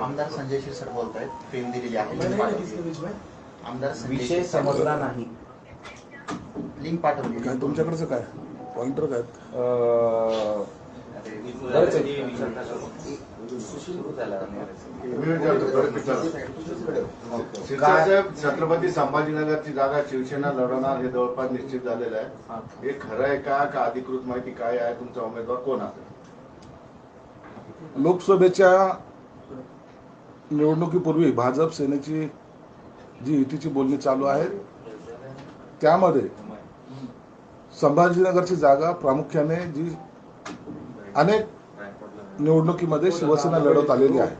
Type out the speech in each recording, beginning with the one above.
आमदार संजय शिरसाट बोलत आहेत फेम दिलेली आहे. आमदार विषय समजला नाही. लिंक पाठवली. काय तुमच्याकडचं काय? पॉइंटर काय? आहे. छत्रपती संभाजीनगरची जागा शिवसेना लढवणार हे जवळपास निश्चित झालेलं आहे. हे खरं आहे का? का अधिकृत माहिती काय आहे? तुमचा उमेदवार कोण असेल लोकसभेच्या निवडणुकीपूर्वी भाजप सेनेची जी युतीची बोलणी चालू आहे त्यामध्ये संभाजीनगरची जागा प्रामुख्याने जी अनेक निवडणुकीमध्ये शिवसेना लढवत आलेली आहे.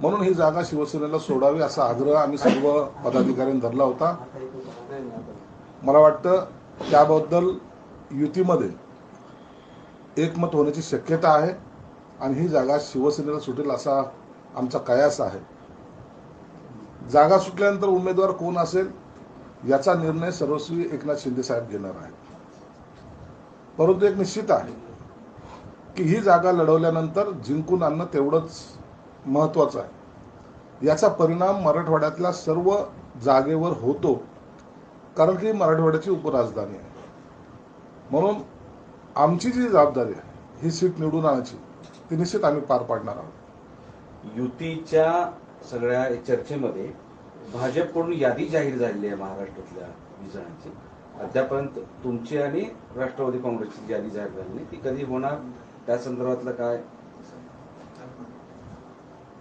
म्हणून ही जागा शिवसेनेला सोडावी असा आग्रह आम्ही सर्व पदाधिकाऱ्यांनी धरला होता. मला वाटतं त्याबद्दल युतीमध्ये एकमत होण्याची शक्यता आहे आणि ही जागा शिवसेनेला सुटेल असा आमचा कयास आहे. जागा सुटल्यानंतर उमेदवार कोण असेल याचा निर्णय सर्वस्वी एकनाथ शिंदे साहेब घेणार आहेत. परंतु एक निश्चित आहे की ही जागा लढवल्यानंतर जिंकून आणणं तेवढंच महत्त्वाचं आहे. याचा परिणाम मराठवाड्यातल्या सर्व जागेवर होतो कारण की मराठवाड्याची उपराजधानी आहे. म्हणून आमची जी जबाबदारी आहे ही सीट निवडून आणायची ती निश्चित आम्ही पार पाडणार आहोत. युतीच्या सगळ्या चर्चेमध्ये भाजपकडून यादी जाहीर झालेली आहे महाराष्ट्रातल्या वीस जणांची. अद्यापर्यंत तुमची आणि राष्ट्रवादी काँग्रेसची यादी जाहीर झाली नाही ती कधी होणार? त्या संदर्भातलं काय?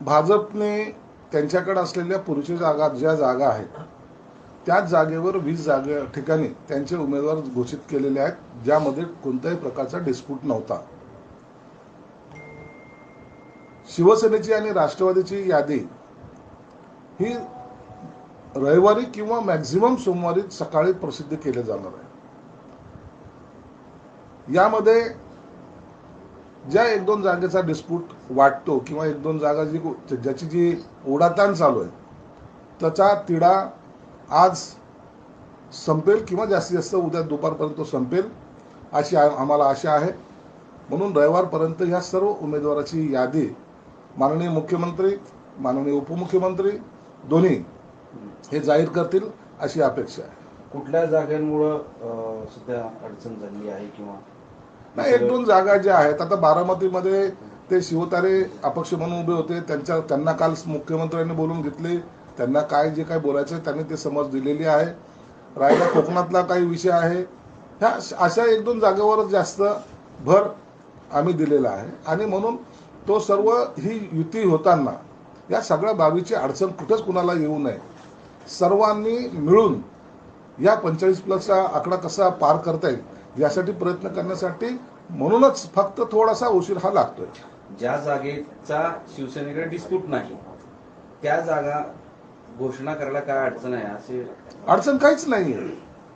भाजपने त्यांच्याकडे असलेल्या पुरुषी जागा ज्या जागा आहेत त्याच जागेवर वीस जागे ठिकाणी त्यांचे उमेदवार घोषित केलेले आहेत ज्यामध्ये कोणत्याही प्रकारचा डिस्प्यूट नव्हता. शिवसेनेची आणि राष्ट्रवादीची यादी ही रविवारी किंवा मॅक्झिमम सोमवारी सकाळी प्रसिद्ध केले जाणार आहे. यामध्ये ज्या एक दोन जागेचा डिस्प्यूट वाटतो किंवा एक दोन जागा जी ज्याची जी ओढाताण चालू आहे त्याचा तिढा आज संपेल किंवा जास्तीत जास्त उद्या दुपारपर्यंत तो संपेल अशी आम्हाला आशा आहे. म्हणून रविवारपर्यंत ह्या सर्व उमेदवाराची यादी माननीय मुख्यमंत्री माननीय उपमुख्यमंत्री दोन्ही हे जाहीर करतील अशी अपेक्षा आहे. कुठल्या जागांमुळं सध्या अडचण झाली आहे किंवा नाही एक दोन जागा ज्या आहेत आता बारामतीमध्ये ते शिवतारे अपक्ष म्हणून उभे होते त्यांच्या त्यांना काल मुख्यमंत्र्यांनी बोलून घेतले त्यांना काय जे काय बोलायचं आहे त्यांनी ते समज दिलेली आहे. राहिला कोकणातला काही विषय आहे. ह्या अशा एक दोन जागेवरच जास्त भर आम्ही दिलेला आहे. आणि म्हणून तो सर्व ही युती होताना या सगळ्या बाबीची अडचण कुठंच कुणाला येऊ नये. सर्वांनी मिळून या पंचेचाळीस प्लसचा आकडा कसा पार करता येईल यासाठी प्रयत्न करण्यासाठी म्हणूनच फक्त थोडासा उशीर हा लागतोय. ज्या जागेचा शिवसेनेकडे डिस्प्यूट नाही त्या जागा घोषणा करायला काय अडचण आहे असे अडचण काहीच नाहीये.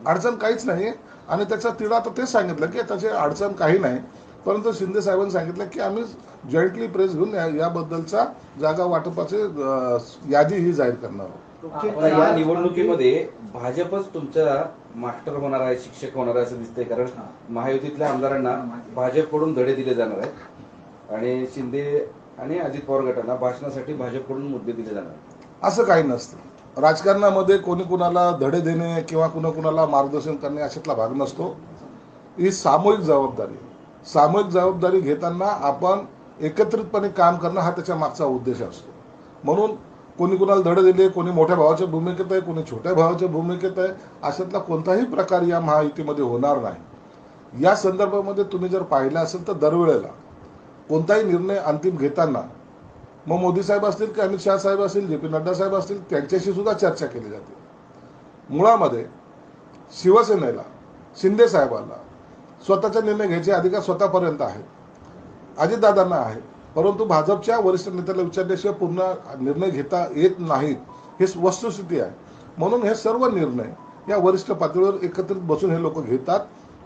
अडचण काहीच नाहीये. आणि त्याचा तिढा आता तेच सांगितलं की त्याची अडचण काही नाही. परंतु शिंदे साहेबांनी सांगितलं की आम्ही जॉईंटली प्रेस घेऊन या- याबद्दलचा जागा वाटपाचे यादी ही जाहीर करणार आहोत. या निवडणुकीमध्ये भाजपच तुमचा मास्टर होणार आहे शिक्षक होणार आहे असं दिसतंय. कारण महायुतीतल्या आमदारांना भाजपकडून धडे दिले जाणार आहेत. आणि शिंदे आणि अजित पवार गटांना भाषणासाठी भाजपकडून मुद्दे दिले जाणार आहेत. असं काही नसतं. राजकारणामध्ये कोणी कुणाला धडे देणे किंवा कुणा कुणाला मार्गदर्शन करणे अशातला भाग नसतो. ही सामूहिक जबाबदारी. सामूहिक जबाबदारी घेताना आपण एकत्रितपणे काम करणं हा त्याच्या मागचा उद्देश असतो. म्हणून कोणी कुणाला धडे दिले कोणी मोठ्या भावाच्या भूमिकेत आहे कोणी छोट्या भावाच्या भूमिकेत आहे अशातला कोणताही प्रकार या महायुतीमध्ये होणार नाही. या संदर्भामध्ये तुम्ही जर पाहिलं असेल तर दरवेळेला कोणताही निर्णय अंतिम घेताना मग मोदी साहेब असतील की अमित शहा साहेब असतील जे पी नड्डा साहेब असतील त्यांच्याशी सुद्धा चर्चा केली जाते. मुळामध्ये शिवसेनेला शिंदे साहेबांना स्वतःचा निर्णय घ्यायचे अधिकार स्वतःपर्यंत आहेत. अजितदादांना आहे परंतु भाजपच्या वरिष्ठ नेत्याला विचारल्याशिवाय पूर्ण निर्णय घेता येत नाहीत. हे वस्तुस्थिती आहे. म्हणून हे सर्व निर्णय या वरिष्ठ पातळीवर एकत्रित बसून हे लोक घेतात.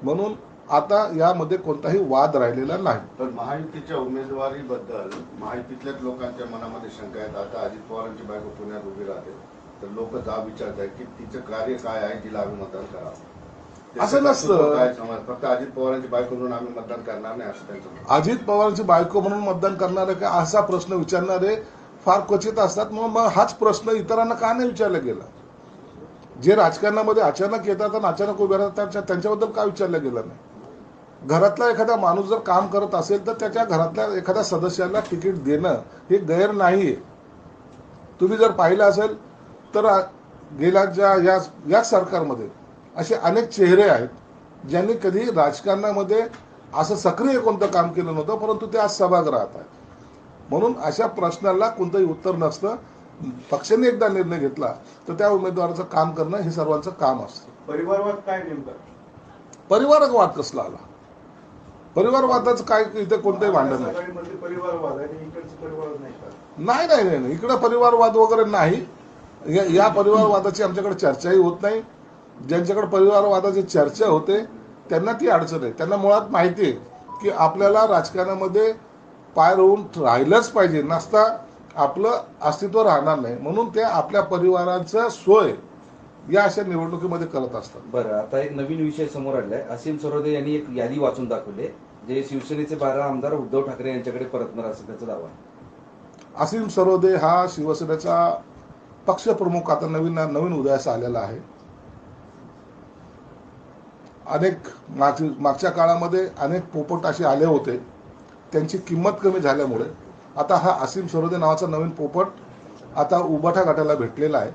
म्हणून आता यामध्ये कोणताही वाद राहिलेला नाही. तर महायुतीच्या उमेदवारीबद्दल महायुतीतल्याच लोकांच्या मनामध्ये शंका आहेत. आता अजित पवारांची बायको पुण्यात उभी राहते. तर लोक जा विचारत आहेत की तिचं कार्य काय आहे तिला अभिमतदान करावं. असं नसतं. फक्त अजित पवारांची बायको म्हणून आम्ही मतदान करणार नाही असं त्यांचं. अजित पवारांची बायको म्हणून मतदान करणारे का? असा प्रश्न विचारणारे फार क्वचित असतात. मग मग हाच प्रश्न इतरांना का नाही विचारला गेला? जे राजकारणामध्ये अचानक येतात आणि अचानक उभे राहतात त्यांच्या- त्यांच्याबद्दल का विचारलं गेलं नाही? घरातला एखादा माणूस जर काम करत असेल तर त्याच्या घरातल्या एखाद्या सदस्याला तिकीट देणं हे गैर नाहीये. तुम्ही जर पाहिलं असेल तर गेल्या ज्या या याच सरकारमध्ये असे अनेक चेहरे आहेत ज्यांनी कधी राजकारणामध्ये असं सक्रिय कोणतं काम केलं नव्हतं परंतु ते आज सभागृहात आहेत. म्हणून अशा प्रश्नाला कोणतंही उत्तर नसतं. पक्षाने एकदा निर्णय घेतला तर त्या उमेदवाराचं काम करणं हे सर्वांचं काम असतं. परिवारवाद काय नेमका? परिवारवाद कसला आला? परिवारवादाचं काय इथे कोणतंही भांडण नाही. नाही नाही नाही नाही नाही. इकडं परिवारवाद वगैरे नाही. या परिवारवादाची आमच्याकडे चर्चाही होत नाही. ज्यांच्याकडे परिवारवादाची चर्चा होते त्यांना ती अडचण आहे. त्यांना मुळात माहिती आहे की आपल्याला राजकारणामध्ये पाय रोवून राहिलंच पाहिजे. नसता आपलं अस्तित्व राहणार नाही. म्हणून ते आपल्या परिवाराचं सोय या अशा निवडणुकीमध्ये करत असतात. बरं आता एक नवीन विषय समोर आलाय. असीम सरोदे यांनी एक यादी वाचून दाखवली जे शिवसेनेचे बारा आमदार उद्धव ठाकरे यांच्याकडे परतणार असं त्याचा दावा आहे. असीम सरोदे हा शिवसेनेचा पक्षप्रमुख. आता नवीन नवीन उदयास आलेला आहे. अनेक माग मागच्या काळामध्ये अनेक पोपट असे आले होते. त्यांची किंमत कमी झाल्यामुळे आता हा असीम सरोदे नावाचा नवीन पोपट आता उबाठा गाठायला भेटलेला आहे.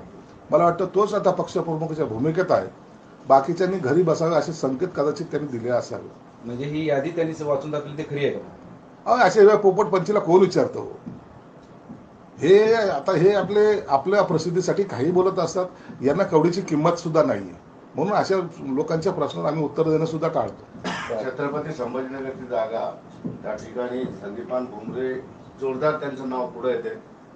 मला वाटतं तोच आता पक्षप्रमुखाच्या भूमिकेत आहे. बाकीच्यांनी घरी बसावे असे संकेत कदाचित त्यांनी दिले असावे. म्हणजे ही यादी त्यांनी वाचून दाखवली ते खरी आहे का? अहो, अशा वेळा पोपट पंचीला कोण विचारतो हे आता हे आपले आपल्या प्रसिद्धीसाठी काही बोलत असतात यांना कवडीची किंमत सुद्धा नाहीये. म्हणून अशा लोकांच्या प्रश्नाला आम्ही उत्तर देणं सुद्धा टाळतो. छत्रपती संभाजीनगरची जागा त्या ठिकाणी संदीपान भुमरे जोरदार त्यांचं नाव पुढे येते.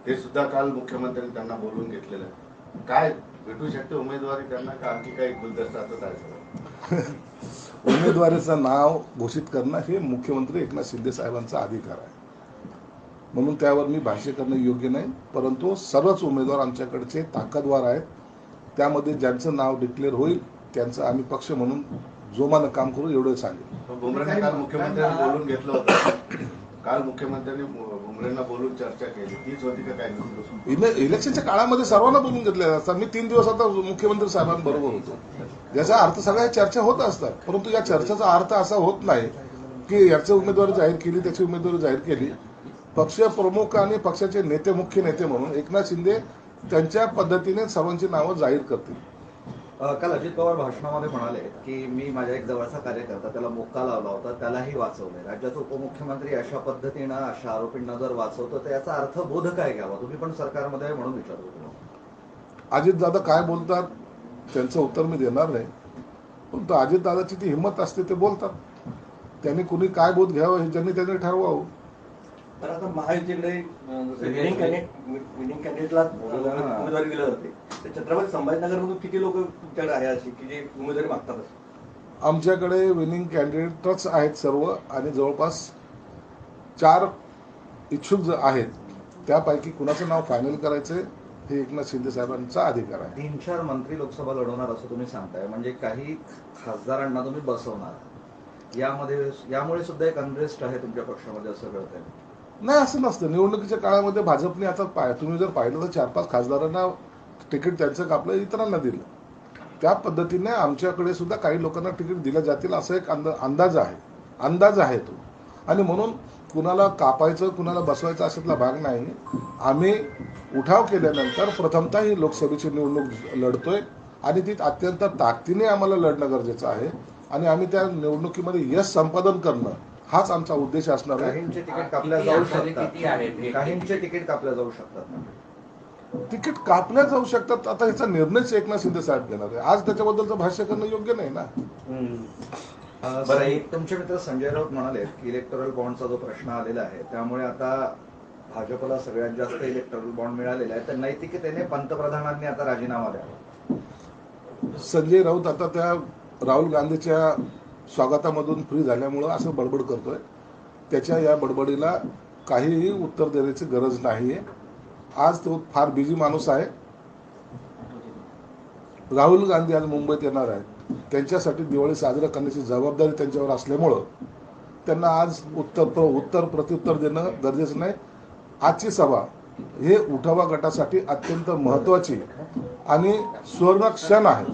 ते सुद्धा काल मुख्यमंत्र्यांनी त्यांना बोलून घेतलेलं आहे. काय भेटू शकते उमेदवारी त्यांना का आणखी काही गुलदस्ताच सगळं? उमेदवारीचं नाव घोषित करणं हे मुख्यमंत्री एकनाथ शिंदे साहेबांचा अधिकार आहे. म्हणून त्यावर मी भाष्य करणं योग्य नाही परंतु सर्वच उमेदवार आमच्याकडचे ताकदवार आहेत. त्यामध्ये ज्यांचं नाव डिक्लेअर होईल त्यांचं आम्ही पक्ष म्हणून जोमानं काम करू एवढं सांगेल काल मुख्यमंत्र्यांनी बोलून घेतलं होतं. काल मुख्यमंत्र्यांनी भुमरेंना बोलून चर्चा केली. तीच होती का काय इलेक्शनच्या काळामध्ये सर्वांना बोलून घेतले. असतात मी तीन दिवस आता मुख्यमंत्री साहेबांबरोबर होतो. याचा अर्थ सगळ्या चर्चा होत असतात. परंतु या चर्चेचा अर्थ असा होत नाही की याची उमेदवारी जाहीर केली त्याची उमेदवारी जाहीर केली. पक्ष प्रमुख आणि पक्षाचे नेते मुख्य नेते म्हणून एकनाथ शिंदे त्यांच्या पद्धतीने सर्वांची नावं जाहीर करतील. काल अजित पवार भाषणामध्ये म्हणाले की मी माझ्या एक जवळचा कार्यकर्ता त्याला मोक्का लावला होता त्यालाही वाचवले. राज्याचे उपमुख्यमंत्री अशा पद्धतीनं अशा आरोपींना जर वाचवतो तर याचा अर्थ बोध काय घ्यावा? तुम्ही पण सरकारमध्ये आहे म्हणून विचारतो अजित अजितदादा काय बोलतात? त्यांचं उत्तर मी देणार नाही. पण अजित दादाची ती हिंमत असते ते बोलतात. त्यांनी कुणी काय बोध घ्यावं हे ज्यांनी त्यांनी ठरवावं. तर आता महायुतीकडे विनिंग कॅन्डिडेट विनिंग कॅन्डिडेटला उमेदवारी दिली जाते. तर छत्रपती संभाजीनगरमधून किती लोक तुमच्याकडे आहे अशी की जे उमेदवारी मागतात? आमच्याकडे विनिंग कॅन्डिडेटच आहेत सर्व आणि जवळपास चार इच्छुक ज- आहेत. त्यापैकी कुणाचं नाव फायनल करायचं हे एकनाथ शिंदे साहेबांचा अधिकार आहे. तीन चार मंत्री लोकसभा लढवणार असं तुम्ही सांगताय. म्हणजे काही खासदारांना तुम्ही बसवणार. यामध्ये यामुळे सुद्धा एक अनरेस्ट आहे तुमच्या पक्षामध्ये असं कळत आहे नाही असं नसतं. निवडणुकीच्या काळामध्ये भाजपने आता पाय तुम्ही जर पाहिलं तर चार पाच खासदारांना तिकीट त्यांचं कापलं इतरांना दिलं. त्या पद्धतीने आमच्याकडे सुद्धा काही लोकांना तिकीट दिलं जातील असा एक अंदा अंदाज आहे. अंदाज आहे तो. आणि म्हणून कुणाला कापायचं कुणाला बसवायचं अशातला भाग नाही. आम्ही उठाव केल्यानंतर प्रथमतः ही लोकसभेची निवडणूक लढतोय आणि ती अत्यंत ताकदीने आम्हाला लढणं गरजेचं आहे. आणि आम्ही त्या निवडणुकीमध्ये यश संपादन करणं हाच आमचा उद्देश असणार आहे. काहींचे तिकीट कापल्या जाऊ शकतात. काहींचे तिकीट कापल्या जाऊ शकतात. तिकीट कापल्या जाऊ शकतात. आता ह्याचा निर्णयच एकनाथ शिंदे साहेब घेणार आहे. आज त्याच्याबद्दलचं भाष्य करणं योग्य नाही ना? सं- तुमचे मित्र संजय राऊत म्हणाले की इलेक्टोरल बॉन्डचा जो प्रश्न आलेला आहे त्यामुळे आता भाजपला सगळ्यात जास्त इलेक्टोरल बॉन्ड मिळालेला आहे. तर नैतिकतेने पंतप्रधानांनी आता राजीनामा द्यावा. संजय राऊत आता त्या राहुल गांधीच्या स्वागतामधून फ्री झाल्यामुळं असं बडबड करतोय. त्याच्या या बडबडीला काहीही उत्तर देण्याची गरज नाहीये. आज तो फार बिझी माणूस आहे. राहुल गांधी आज मुंबईत येणार आहेत. त्यांच्यासाठी दिवाळी साजरा करण्याची जबाबदारी त्यांच्यावर असल्यामुळं त्यांना आज उत्तर प्र उत्तर प्रत्युत्तर देणं गरजेचं नाही. आजची सभा हे उठावा गटासाठी अत्यंत महत्त्वाची आणि स्वर्ण क्षण आहे.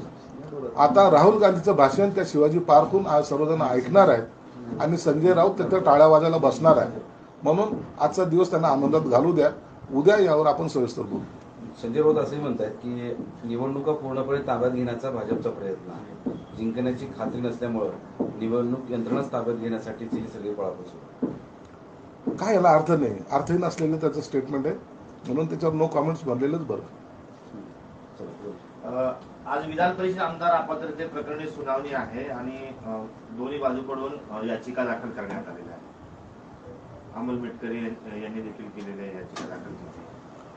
आता राहुल गांधीचं भाषण त्या शिवाजी पार्कहून आज सर्वजण ऐकणार आहेत आणि संजय राऊत तिथं टाळ्या वाजायला बसणार आहे म्हणून आजचा दिवस त्यांना आनंदात घालू द्या. उद्या यावर आपण सविस्तर बोलू. संजय राऊत असेही म्हणतात की निवडणुका पूर्णपणे ताब्यात घेण्याचा भाजपचा प्रयत्न आहे. जिंकण्याची खात्री नसल्यामुळं निवडणूक यंत्रणाच ताब्यात घेण्यासाठीची ही सगळी आहे. काय याला अर्थ नाही? अर्थहीन असलेलं त्याचं स्टेटमेंट आहे. म्हणून त्याच्यावर नो कॉमेंट्स भरलेलंच बरं. आज विधान परिषद आमदार अपात्रते प्रकरणी सुनावणी आहे आणि दोन्ही बाजूकडून याचिका दाखल करण्यात आलेल्या आहे अमोल मिटकरी यांनी देखील केलेल्या याचिका दाखल केली.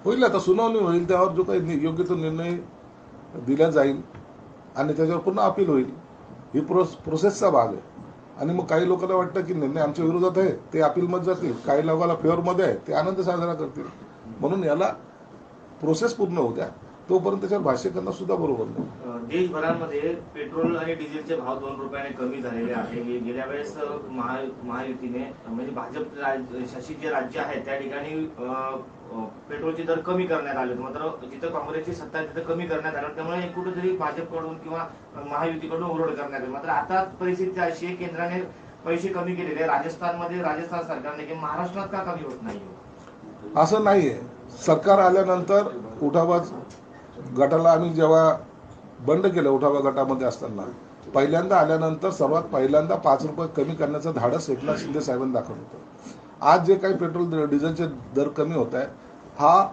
होईल आता सुनावणी होईल त्यावर जो काही योग्य तो निर्णय दिला जाईल आणि त्याच्यावर पुन्हा अपील होईल. ही प्रोस प्रोसेसचा भाग आहे. आणि मग काही लोकांना वाटतं की निर्णय आमच्या विरोधात आहे ते अपीलमध्ये जातील. काही लोकांना फेवरमध्ये आहे ते आनंद साजरा करतील. म्हणून याला प्रोसेस पूर्ण होत्या तोपर्यंत त्याच्यावर भाष्य करणं सुद्धा बरोबर नाही. देशभरामध्ये पेट्रोल आणि डिझेलचे भाव दोन रुपयाने कमी झालेले आहे. गेल्या वेळेस महायुतीने म्हणजे भाजप शासित जे राज्य आहे त्या ठिकाणी पेट्रोलचे दर कमी करण्यात आले. मात्र जिथं काँग्रेसची सत्ता तिथं कमी करण्यात आलं. त्यामुळे कुठेतरी भाजपकडून किंवा महायुतीकडून ओरड करण्यात आली. मात्र आता परिस्थिती अशी आहे केंद्राने पैसे कमी केलेले. राजस्थानमध्ये राजस्थान सरकारने किंवा महाराष्ट्रात का कमी होत नाही? असं नाहीये. सरकार आल्यानंतर उठावा गटाला आम्ही जेव्हा बंड केलं उठावा गटामध्ये असताना पहिल्यांदा आल्यानंतर सर्वात पहिल्यांदा पाच रुपये कमी करण्याचं धाडस एकनाथ शिंदे साहेबांनी दाखवलं होतं. आज जे काही पेट्रोल डिझेलचे दर कमी होत आहे हा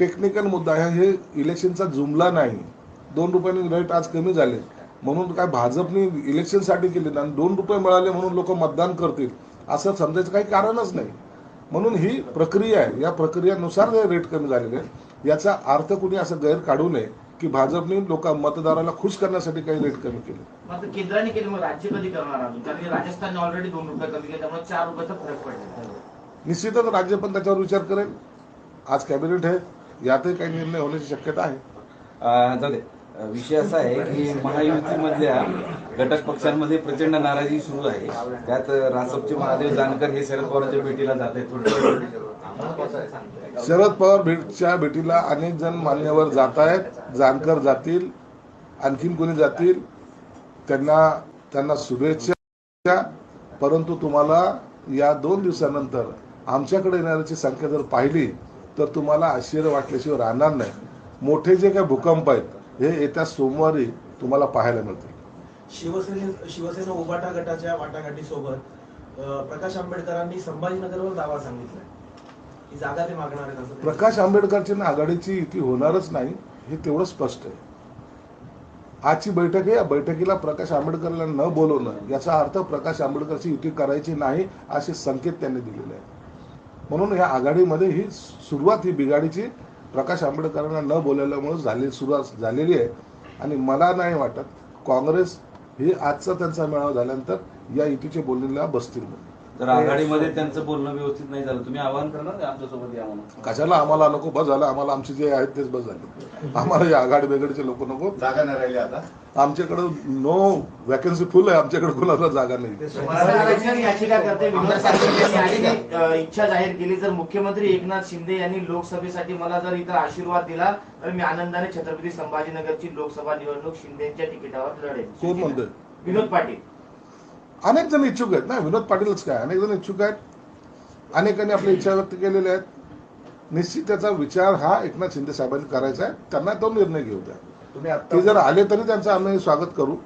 टेक्निकल मुद्दा आहे. हे इलेक्शनचा जुमला नाही. दोन रुपयांनी रेट आज कमी झाले. म्हणून काय भाजपने इलेक्शनसाठी केले आणि दोन रुपये मिळाले म्हणून लोक मतदान करतील असं समजायचं काही कारणच नाही. म्हणून ही प्रक्रिया आहे. या प्रक्रियेनुसार हे रेट कमी झालेले आहेत. याचा अर्थ कुणी असं गैर काढू नये की भाजपने लोक मतदाराला खुश करण्यासाठी काही रेट कमी केले. केंद्राने केले मग राज्य कधी करणार कारण की राजस्थानने ऑलरेडी दोन रुपये कमी केले त्यामुळे चार रुपयाचा फरक पडला निश्चितच राज्य पण त्याच्यावर विचार करेल. आज कॅबिनेट आहे यातही काही निर्णय होण्याची शक्यता आहे. अं, जाऊ दे. विषय असा आहे की महायुतीमधल्या घटक पक्षांमध्ये प्रचंड नाराजी सुरू आहे. त्यात रासपचे महादेव जानकर हे शरद पवारांच्या भेटीला जात आहेत. शरद पवार भेटच्या भेटीला अनेक जण मान्यवर जात आहेत. जानकर जातील आणखीन कोणी जातील त्यांना त्यांना शुभेच्छा. परंतु तुम्हाला या दोन दिवसानंतर आमच्याकडे येणाऱ्याची संख्या जर पाहिली तर तुम्हाला आश्चर्य वाटल्याशिवाय राहणार नाही. मोठे जे काही भूकंप आहेत हे येत्या सोमवारी तुम्हाला पाहायला मिळतील. शिवसेने शिवसेना उभाटा गटाच्या वाटाघाटीसोबत प्रकाश आंबेडकरांनी संभाजीनगरवर दावा सांगितलाय. जागा ते मागणार आहेत प्रकाश आंबेडकरची ना आघाडीची युती होणारच नाही हे तेवढं स्पष्ट आहे. आजची बैठक आहे या बैठकीला प्रकाश आंबेडकरला न बोलवणं याचा अर्थ प्रकाश आंबेडकरची युती करायची नाही असे संकेत त्यांनी दिलेले आहेत. म्हणून या आघाडीमध्ये ही सुरुवात ही बिघाडीची प्रकाश आंबेडकरांना न बोलवल्यामुळे झाली सुरुवात झालेली आहे. आणि मला नाही वाटत काँग्रेस ही आजचा त्यांचा मेळावा झाल्यानंतर या युतीचे बोलणीला बसतील म्हणून तर आघाडीमध्ये त्यांचं बोलणं व्यवस्थित नाही झालं. तुम्ही आवाहन करणार आमच्यासोबत या म्हणून? कशाला? आम्हाला नको बस झालं. आम्हाला आमचे जे आहेत तेच बस झाले. आम्हाला या आघाडी बेगडीचे लोक नको. जागा नाही राहिली आता. आमच्याकडे नो वॅकन्सी फुल आहे. आमच्याकडे कोणाला जागा नाही. याचिका करते. विनोद इच्छा जाहीर केली. जर मुख्यमंत्री एकनाथ शिंदे यांनी लोकसभेसाठी मला जर इथं आशीर्वाद दिला तर मी आनंदाने छत्रपती संभाजीनगरची लोकसभा निवडणूक शिंदेच्या तिकिटावर लढेल. कोण म्हणतोय? विनोद पाटील. अनेक जण इच्छुक आहेत. ना विनोद पाटीलच काय? अनेक जण इच्छुक आहेत. अनेकांनी आपल्या इच्छा व्यक्त केलेल्या आहेत. निश्चित त्याचा विचार हा एकनाथ शिंदे साहेबांनी करायचा आहे. त्यांना तो निर्णय घेऊ द्या. तुम्ही ते जर आले तरी त्यांचं आम्ही स्वागत करू.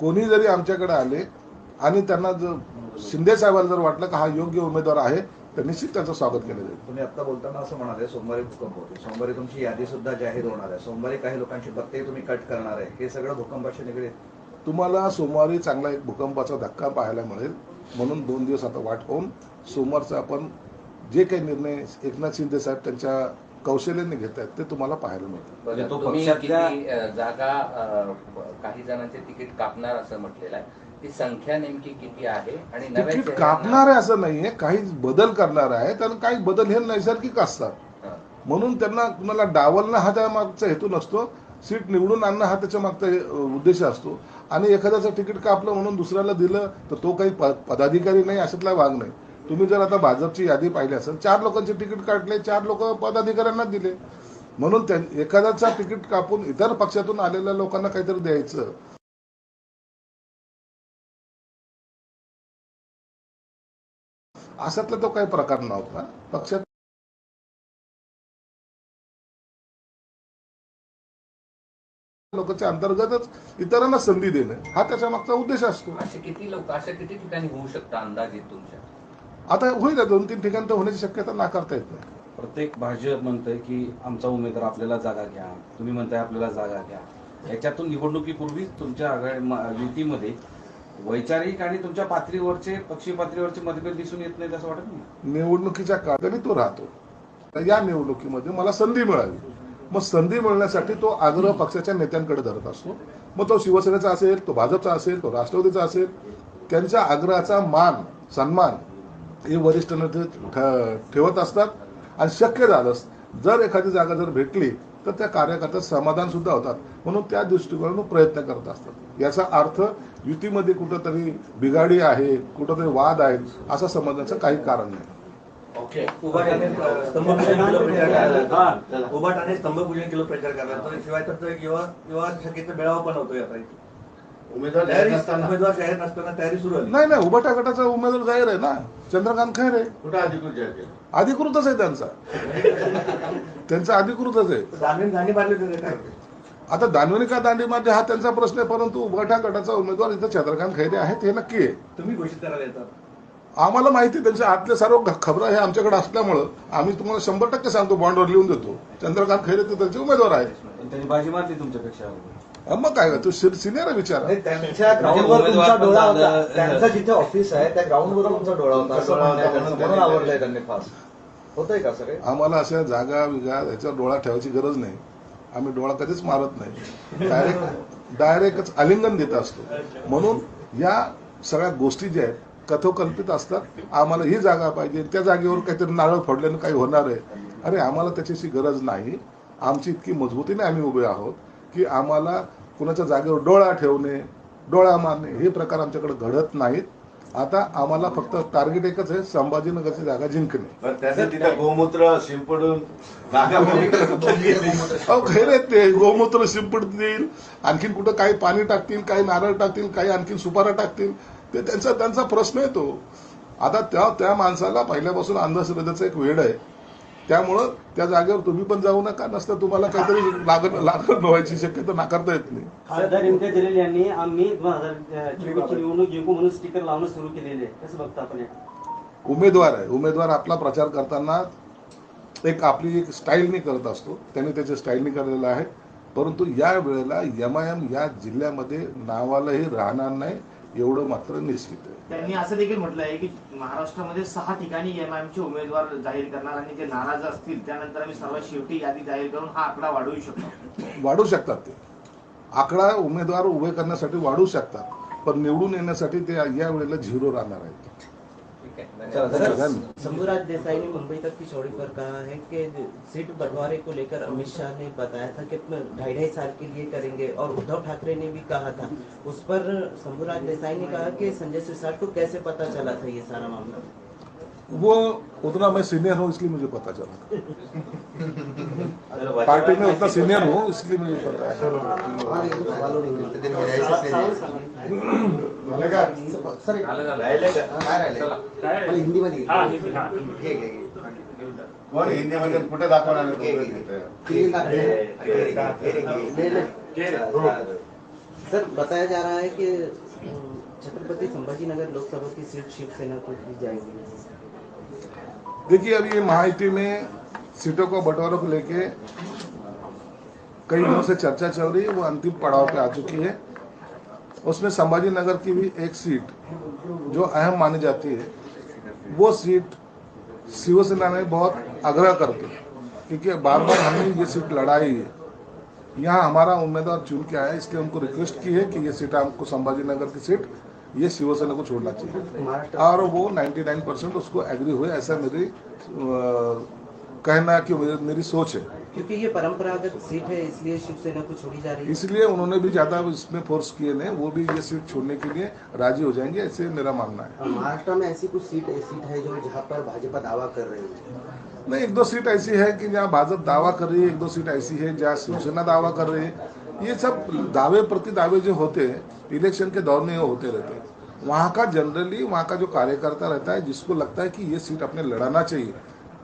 कोणी जरी आमच्याकडे आले आणि त्यांना जर शिंदे साहेबांना जर वाटलं का हा योग्य उमेदवार आहे तर निश्चित त्यांचं स्वागत केलं जाईल. तुम्ही आता बोलताना असं म्हणाले सोमवारी भूकंप होते. सोमवारी तुमची यादी सुद्धा जाहीर होणार आहे. सोमवारी काही लोकांची पत्ते तुम्ही कट करणार आहे. हे सगळं भूकंपाशी निगडीत तुम्हाला सोमवारी चांगला एक भूकंपाचा धक्का पाहायला मिळेल. म्हणून दोन दिवस आता वाट पाहून सोमवारचा आपण जे काही निर्णय एकनाथ शिंदे साहेब त्यांच्या कौशल्याने घेत आहेत ते तुम्हाला पाहायला मिळतील. म्हणजे जागा काही जणांचे तिकीट कापणार असं म्हटलेलं आहे. ती संख्या नेमकी किती आहे आणि तिकीट कापणार आहे असं नाहीये. काही बदल करणार आहेत आणि काही बदल हे नैसर्गिक असतात. म्हणून त्यांना कुणाला डावलणं हा त्या मागचा हेतू नसतो. सीट निवडून आणणं हा त्याच्या मागचा उद्देश असतो. आणि एखाद्याचं तिकीट कापलं म्हणून दुसऱ्याला दिलं तर तो काही पदाधिकारी नाही अशातला भाग नाही. तुम्ही जर आता भाजपची यादी पाहिली असेल चार लोकांचे तिकीट काढले चार लोक पदाधिकाऱ्यांना दिले. म्हणून त्या एखाद्याचा तिकीट कापून इतर पक्षातून आलेल्या लोकांना काहीतरी द्यायचं. अशातला तो काही प्रकार नव्हता. पक्षात लोकांच्या अंतर्गतच इतरांना संधी देणे हा त्याच्या मागचा उद्देश असतो. असे किती लोक अशा किती ठिकाणी होऊ शकतं अंदाजे तुमच्या? आता होईल ना दोन तीन ठिकाणी तर होण्याची शक्यता नाकारता येत नाही. प्रत्येक भाजप म्हणतंय की आमचा उमेदवार आपल्याला जागा घ्या तुम्ही म्हणताय आपल्याला जागा घ्या. याच्यातून निवडणुकीपूर्वी तुमच्या आघाडी म- युतीमध्ये वैचारिक आणि तुमच्या पातळीवरचे पक्षी पातळीवरचे मतभेद दिसून येत नाहीत असं वाटत नाही? निवडणुकीच्या काळाने तो राहतो. तर या निवडणुकीमध्ये मला संधी मिळावी. मग संधी मिळण्यासाठी तो आग्रह पक्षाच्या नेत्यांकडे धरत असतो. मग तो शिवसेनेचा असेल तो भाजपचा असेल तो राष्ट्रवादीचा असेल त्यांच्या आग्रहाचा मान सन्मान हे वरिष्ठ नेते ठेवत असतात आणि शक्य झालंच. जर एखादी जागा जर भेटली तर त्या कार्यकर्त्यात समाधान सुद्धा होतात. म्हणून त्या दृष्टिकोनातून प्रयत्न करत असतात. याचा अर्थ युतीमध्ये कुठंतरी बिघाडी आहे कुठंतरी वाद आहेत असं समजण्याचं काही कारण नाही. ओके उभाटाने स्तंभपूजन केलं प्रचार करायला. उभाटाने स्तंभपूजन केलं प्रचार करायला. तर शिवाय तर युवा युवा मेळावा पण होतोय आता इथे. उमेदवार उमेदवार जाहीर नसताना तयारी सुरू झाली. नाही नाही उभाटा गटाचा उमेदवार जाहीर आहे ना? चंद्रकांत खैरे. कुठं अधिकृत जाहीर केलं? अधिकृतच आहे त्यांचा. त्यांचा अधिकृतच आहे. दांडी दांडी मारली होती काय? आता दानवणी का दांडीमध्ये हा त्यांचा प्रश्न आहे परंतु उभाटा गटाचा उमेदवार इथं चंद्रकांत खैरे आहेत हे नक्की आहे. तुम्ही घोषित करायला येतात. आम्हाला माहिती आहे, त्यांच्या आतल्या सर्व खबरा हे आमच्याकडे असल्यामुळं आम्ही तुम्हाला शंभर टक्के सांगतो बॉन्डवर लिहून देतो. चंद्रकांत खैरे ते त्यांचे उमेदवार आहेत. त्यांनी बाजी मारली तुमच्यापेक्षा मग काय तू सिनियर विचार. नाही, त्यांच्या ग्राउंडवर तुमचा डोळा होता. त्यांचं जिथे ऑफिस आहे त्या ग्राउंडवर तुमचा डोळा होता. असं म्हणणं आहे त्यांचं. म्हणून आवडलंय त्यांनी फार. होतंय का सगळे आम्हाला अशा जागा विगा याच्यावर डोळा ठेवायची गरज नाही. आम्ही डोळा कधीच मारत नाही. डायरेक्ट डायरेक्टच आलिंगन देत असतो. म्हणून या सगळ्या गोष्टी ज्या आहेत कथोकल्पित असतात. आम्हाला ही जागा पाहिजे. त्या जागेवर काहीतरी नारळ फोडल्यानं काही होणार आहे. अरे आम्हाला त्याच्याशी गरज नाही. आमची इतकी मजबूतीने आम्ही उभे आहोत की आम्हाला कुणाच्या जागेवर डोळा ठेवणे डोळा मारणे हे प्रकार आमच्याकडे घडत नाहीत. आता आम्हाला फक्त टार्गेट एकच आहे संभाजीनगरची जागा जिंकणे. गोमूत्र शिंपडून खैर ते. गोमूत्र शिंपडतील आणखीन कुठं काही पाणी टाकतील काही नारळ टाकतील काही आणखीन सुपारा टाकतील. ते त्यांचा त्यांचा प्रश्न आहे तो. आता त्या त्या माणसाला पहिल्यापासून अंधश्रद्धेचं एक वेळ आहे. त्यामुळं त्या जागेवर तुम्ही पण जाऊ नका नसतं तुम्हाला काहीतरी लागण लागण व्हायची शक्यता नाकारता येत नाही. खासदार इम्तियाज जलील यांनी आम्ही दोन हजार चोवीसची निवडणूक जिंकू म्हणून स्टिकर लावणं सुरू केलेले आहे. कसं बघता आपण हे? उमेदवार आहे. उमेदवार आपला प्रचार करताना एक आपली एक स्टाईलनी करत असतो. त्याने त्याच्या स्टाईलनी केलेलं आहे. परंतु या वेळेला एम आय एम या जिल्ह्यामध्ये नावालाही राहणार नाही. एवढं मात्र निश्चित आहे. त्यांनी असं देखील म्हटलं आहे की महाराष्ट्रामध्ये सहा ठिकाणी एमआयएमचे उमेदवार जाहीर करणार आणि जे नाराज असतील त्यानंतर आम्ही सर्वात शेवटी यादी जाहीर करून हा आकडा वाढवू शकतो. वाढू शकतात ते. आकडा उमेदवार उभे करण्यासाठी वाढू शकतात पण निवडून येण्यासाठी ते या वेळेला झिरो राहणार आहेत. शंभूराज देसाई ने मुंबई तक की चौड़ी पर कहा है कि सीट बंटवारे को लेकर अमित शाह ने बताया था कि ढाई ढाई साल के लिए करेंगे और उद्धव ठाकरे ने भी कहा था। उस पर शंभुराज देसाई ने कहा कि संजय सिरसाट को कैसे पता चला था ये सारा मामला? वो उतना मैं सीनियर हूँ इसलिए मुझे पता चला पार्टी में उतना सीनियर हूँ इसलिए मुझे पता है. हिंदीमध्ये कुठे दाखवणार सर बताया जा रहा है कि छत्रपति संभाजी नगर लोकसभा की सीट शिवसेना को दी जाएगी देखिए अभी ये महायुति में सीटों को बंटवारों को लेके कई दिनों से चर्चा चल रही है, वो अंतिम पड़ाव पे आ चुकी है। उसमें संभाजी नगर की भी एक सीट, जो अहम मानी जाती है, वो सीट शिवसेना ने बहुत आग्रह करके, क्योंकि बार बार हमने ये सीट लड़ाई है। यहाँ हमारा उम्मीदवार चुन के आया, इसलिए उनको रिक्वेस्ट की है कि ये सीट, हमको संभाजी नगर की सीट ये शिवसेना को छोड़ना चाहिए। और वो 99 परसेंट उसको एग्री हुए ऐसा मेरी कहना कि मेरी, मेरी सोच है। क्योंकि ये परंपरागत सीट है इसलिए शिवसेना को छोड़ी जा रही है। इसलिए उन्होंने भी ज़्यादा इसमें फोर्स किए नहीं वो भी ये सीट छोड़ने के लिए राज़ी हो जाएँगे ऐसे मेरा मानना है। महाराष्ट्र में ऐसी कुछ सीट ऐसी है जो जहाँ पर भाजपा दावा कर रही है? नहीं एक दो सीट ऐसी है कि जहाँ भाजपा दावा कर रही है एक दो सीट ऐसी है जहाँ शिवसेना दावा कर रही है। ये सब दावे प्रति दावे जो होते हैं इलेक्शन के दौर में ये होते रहते हैं। वहाँ का जनरली वहाँ का जो कार्यकर्ता रहता है, जिसको लगता है कि ये सीट अपने लड़ाना चाहिए,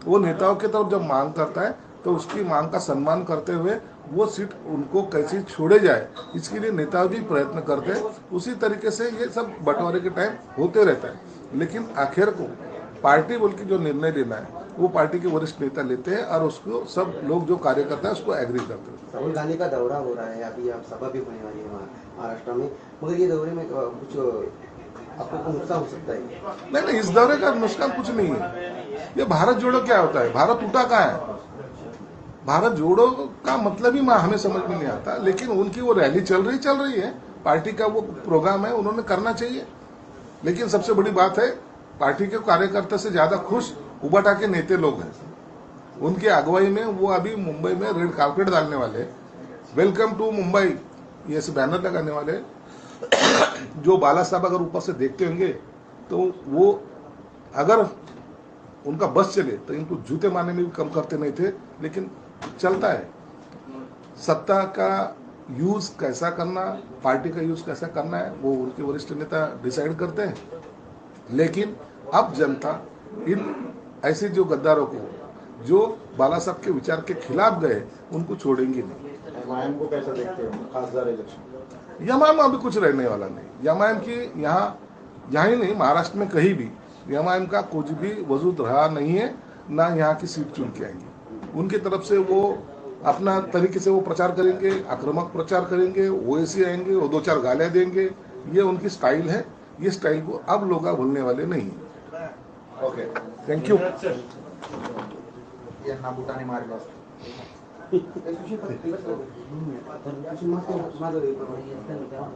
वो नेताओं की तरफ़ जब मांग करता है तो उसकी मांग का सम्मान करते हुए वो सीट उनको कैसे छोड़े जाए, इसके लिए नेता भी प्रयत्न करते हैं। उसी तरीके से ये सब बंटवारे के टाइम होते रहता है। लेकिन आखिर को पार्टी बोल के जो निर्णय लेना है वो पार्टी के वरिष्ठ नेता लेते हैं और उसको सब लोग जो कार्यकर्ता है उसको एग्री करते हैं। राहुल गांधी का दौरा हो रहा है अभी आप सभा भी होने वाली है महाराष्ट्र में। मगर ये दौरे में कुछ आपको नुकसान हो सकता है? नहीं नहीं इस दौरे का नुकसान कुछ नहीं है। ये भारत जोड़ो क्या होता है? भारत टूटा कहाँ है? भारत जोड़ो का मतलब ही हमें समझ में नहीं आता लेकिन उनकी वो रैली चल रही चल रही है। पार्टी का वो प्रोग्राम है उन्होंने करना चाहिए। लेकिन सबसे बड़ी बात है पार्टी के कार्यकर्ता से ज़्यादा खुश उबाटा के नेते लोग हैं। उनकी अगुवाई में वो अभी मुंबई में रेड कार्पेट डालने वाले वेलकम टू मुंबई, ये बैनर लगाने वाले जो बाला साहब अगर ऊपर से देखते होंगे तो वो अगर उनका बस चले तो इनको जूते मारने में भी कम करते नहीं थे, लेकिन चलता है। सत्ता का यूज़ कैसा करना, पार्टी का यूज़ कैसा करना है, वो उनके वरिष्ठ नेता डिसाइड करते हैं। लेकिन अब जनता इन ऐसे जो गद्दारों को जो बाला साहब के विचार के खिलाफ गए उनको छोड़ेंगे नहीं। को कैसा देखते हो? खासदार इलेक्शन यमाम अभी कुछ रहने वाला नहीं। यमाम की यहाँ यहाँ ही नहीं महाराष्ट्र में कहीं भी यमाम का कुछ भी वजूद रहा नहीं है ना यहाँ की सीट चुन के आएँगे। उनकी तरफ़ से वो अपना तरीके से वो प्रचार करेंगे आक्रामक प्रचार करेंगे ओएसी आएँगे वो दो चार गालियाँ देंगे ये उनकी स्टाइल है। ये स्टाइल को अब लोग भूलने वाले नहीं ओके थैंक यू